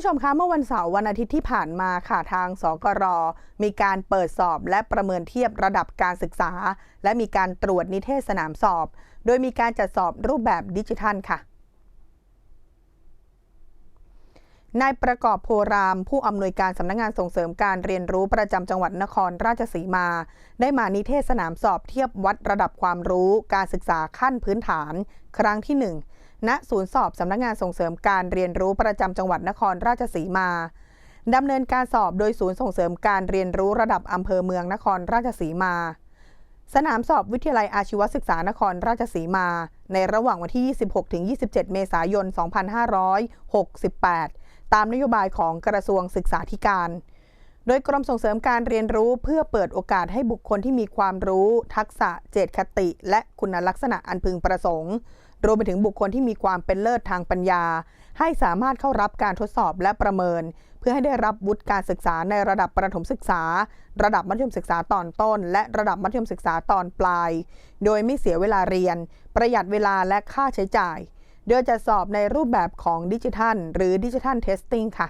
ผู้ชมคะเมื่อวันเสาร์วันอาทิตย์ที่ผ่านมาค่ะทางสกร มีการเปิดสอบและประเมินเทียบระดับการศึกษา และมีการตรวจนิเทศสนามสอบ โดยมีการจัดสอบรูปแบบดิจิทัลค่ะ นายประกอบโพราม ผู้อำนวยการสำนักงงานส่งเสริมการเรียนรู้ประจำจังหวัดนครราชสีมา ได้มานิเทศสนามสอบเทียบวัดระดับความรู้ การศึกษาขั้นพื้นฐาน ครั้งที่ 1 ณศูนย์สอบสำนักงงานส่งเสริมการเรียนรู้ประจำจังหวัดนครราชสีมาดำเนินการสอบโดยศูนย์ส่งเสริมการเรียนรู้ระดับอำเภอเมืองนครราชสีมา สนามสอบวิทยาลัยอาชีวศึกษานครราชสีมา ในระหว่างวันที่ 26-27 เมษายน 2568 ตามนโยบายของกระทรวงศึกษาธิการ โดยกรมส่งเสริมการเรียนรู้เพื่อเปิดโอกาสให้บุคคลที่มีความรู้ ทักษะ เจตคติ และคุณลักษณะอันพึงประสงค์ รวมไปถึงบุคคลที่มีความเป็นเลิศทางปัญญา ให้สามารถเข้ารับการทดสอบและประเมิน เพื่อให้ได้รับวุฒิการศึกษาในระดับประถมศึกษา ระดับมัธยมศึกษาตอนต้น และระดับมัธยมศึกษาตอนปลาย โดยไม่เสียเวลาเรียน ประหยัดเวลาและค่าใช้จ่าย โดยจะสอบในรูปแบบของดิจิทัล หรือดิจิทัลเทสติ้งค่ะ